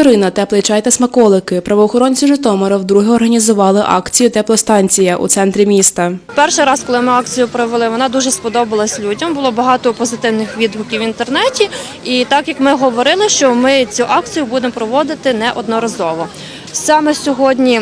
Вікторина, теплий чай та смаколики. Правоохоронці Житомира вдруге організували акцію Теплостанція у центрі міста. Перший раз, коли ми акцію провели, вона дуже сподобалась людям. Було багато позитивних відгуків в інтернеті. І так як ми говорили, що ми цю акцію будемо проводити неодноразово. Саме сьогодні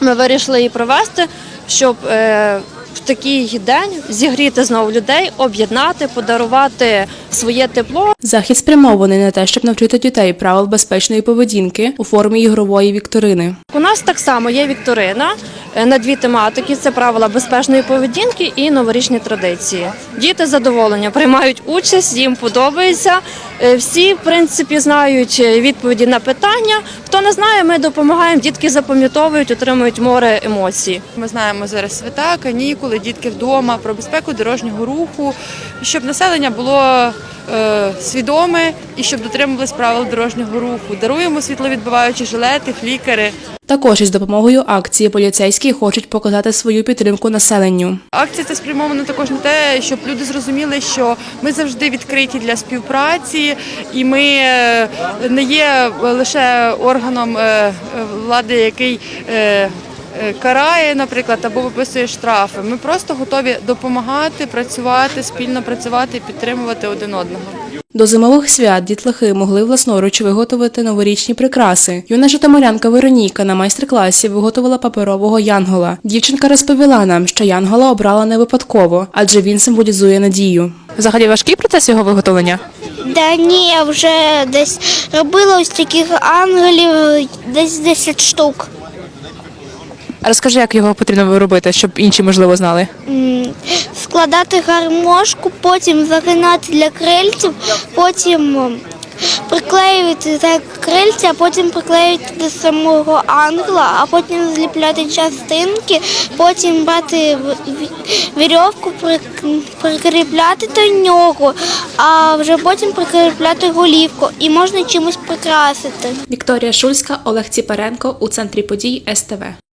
ми вирішили її провести, щоб е, в такий день зігріти знову людей, об'єднати, подарувати своє тепло. Захід спрямований на те, щоб навчити дітей правил безпечної поведінки у формі ігрової вікторини. У нас так само є вікторина е, на дві тематики: це правила безпечної поведінки і новорічні традиції. Діти задоволення приймають участь, їм подобається. Е, Всі, в принципі, знають е, відповіді на питання. Хто не знає, ми допомагаємо. Дітки запам'ятовують, отримують море емоцій. Ми знаємо зараз свята, канікули, дітки вдома, про безпеку дорожнього руху, щоб населення було е, свідоме і щоб дотримувалось правил дорожнього руху. Даруємо світловідбиваючі жилети, флікери. Також із допомогою акції поліцейські хочуть показати свою підтримку населенню. Акція це спрямована також на те, щоб люди зрозуміли, що ми завжди відкриті для співпраці, і ми е, не є лише органом е, влади, який е, е, карає, наприклад, або виписує штрафи. Ми просто готові допомагати, працювати, спільно працювати і підтримувати один одного. До зимових свят дітлахи могли власноруч виготовити новорічні прикраси. Юна житомирянка Вероніка на майстер-класі виготовила паперового янгола. Дівчинка розповіла нам, що янгола обрала не випадково, адже він символізує надію. Взагалі важкий процес його виготовлення? Да ні, я вже десь робила ось таких ангелів десь 10 штук. Розкажи, як його потрібно робити, щоб інші можливо знали. Складати гармошку, потім загинати для крильців, потім приклеювати так крильця, а потім приклеювати до самого ангела, а потім зліпляти частинки, потім брати вірьовку, прик- прикріпляти до нього, а вже потім прикріпляти голівку і можна чимось прикрасити. Вікторія Шульська, Олег Ціпаренко у центрі подій СТВ.